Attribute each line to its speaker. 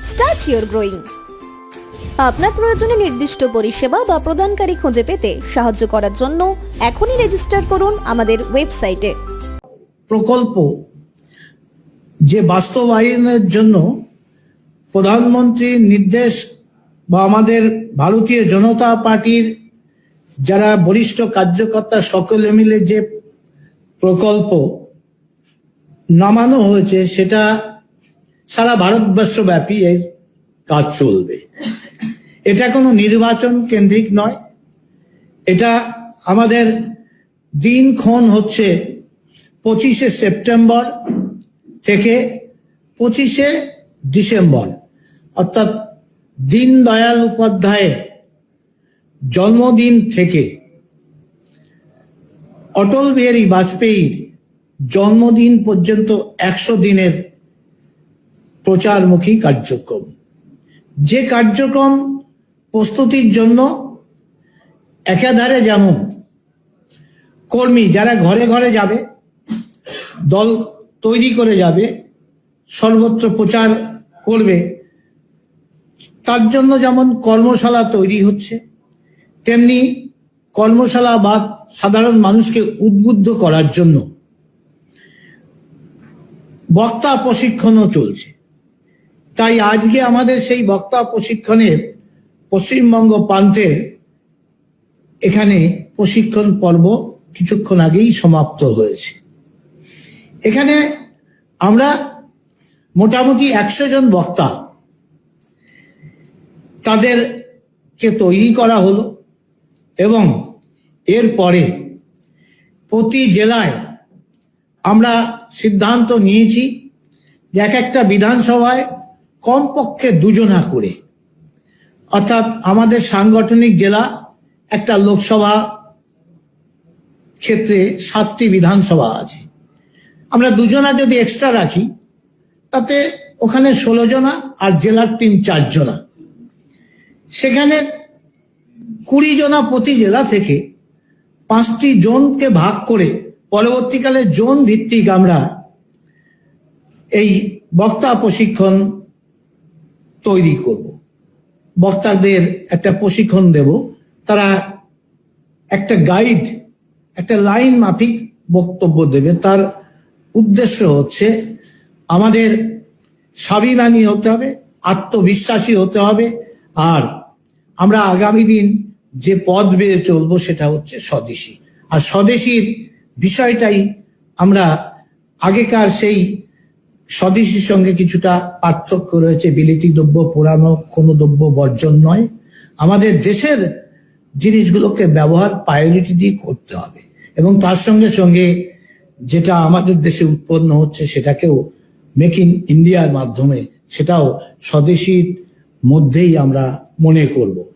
Speaker 1: start your growing আপনার প্রয়োজনে নির্দিষ্ট পরিষেবা বা প্রদানকারী খুঁজে পেতে সাহায্য করার জন্য এখনই রেজিস্টার করুন আমাদের ওয়েবসাইটে
Speaker 2: প্রকল্প যে বাস্তবায়নের জন্য প্রধানমন্ত্রীর নির্দেশ বা আমাদের ভারতীয় জনতা পার্টির যারা বরিষ্ঠ কার্যকর্তা সকলে মিলে যে প্রকল্প নামানো হয়েছে, সেটা সারা ভারতবর্ষব্যাপী এর কাজ চলবে। এটা কোনো নির্বাচন কেন্দ্রিক নয়। এটা আমাদের দিনক্ষণ হচ্ছে পঁচিশে সেপ্টেম্বর থেকে পঁচিশে ডিসেম্বর। অর্থাৎ দীনদয়াল উপাধ্যায়ের জন্মদিন থেকে অটল বিহারী বাজপেয়ীর জন্মদিন পর্যন্ত একশো দিনের প্রচারমুখী কার্যক্রম। যে কার্যক্রম প্রস্তুতির জন্য একাধারে যেমন কর্মী যারা ঘরে ঘরে যাবে, দল তৈরি করে যাবে, সর্বত্র প্রচার করবে, তার জন্য যেমন কর্মশালা তৈরি হচ্ছে, তেমনি কর্মশালা বা সাধারণ মানুষকে উদ্বুদ্ধ করার জন্য বক্তা প্রশিক্ষণও চলছে। তাই আজকে আমাদের সেই বক্তা প্রশিক্ষণের পশ্চিমবঙ্গ প্রান্তের এখানে প্রশিক্ষণ পর্ব কিছুক্ষণ আগেই সমাপ্ত হয়েছে। এখানে আমরা মোটামুটি একশো জন বক্তা তাদেরকে তৈরি করা হলো এবং এরপরে প্রতি জেলায় আমরা সিদ্ধান্ত নিয়েছি যে এক একটা বিধানসভায় কমপক্ষে দুজনা করে। অর্থাৎ আমাদের সাংগঠনিক জেলা, একটা লোকসভা ক্ষেত্রে সাতটি বিধানসভা আছে। আমরা দুজনা যদি এক্সট্রা রাখি, তাতে ওখানে ষোলো জনা আর জেলার টিম চারজনা সেখানে কুড়ি জনা প্রতি জেলা থেকে পাঁচটি জোনকে ভাগ করে পরবর্তীকালে জোন ভিত্তিক আমরা এই বক্তা প্রশিক্ষণ তৈরি করব। বক্তাদের একটা প্রশিক্ষণ দেব। তারা একটা গাইড, একটা লাইন মাফিক বক্তব্য দেবে। তার উদ্দেশ্য হচ্ছে আমাদের স্বাভিমানী হতে হবে, আত্মবিশ্বাসী হতে হবে, আর আমরা আগামী দিন যে পদ বেড়ে চলবো সেটা হচ্ছে স্বদেশী। আর স্বদেশীর বিষয়টাই আমরা আগেকার সেই স্বদেশীর সঙ্গে কিছুটা পার্থক্য রয়েছে। বিলিতি দ্রব্য পোড়ানো কোনো দ্রব্য বর্জন নয়। আমাদের দেশের জিনিসগুলোকে ব্যবহার প্রায়োরিটি দিয়ে করতে হবে। এবং তার সঙ্গে সঙ্গে যেটা আমাদের দেশে উৎপন্ন হচ্ছে, সেটাকেও মেক ইন ইন্ডিয়ার মাধ্যমে, সেটাও স্বদেশীর মধ্যেই আমরা মনে করব।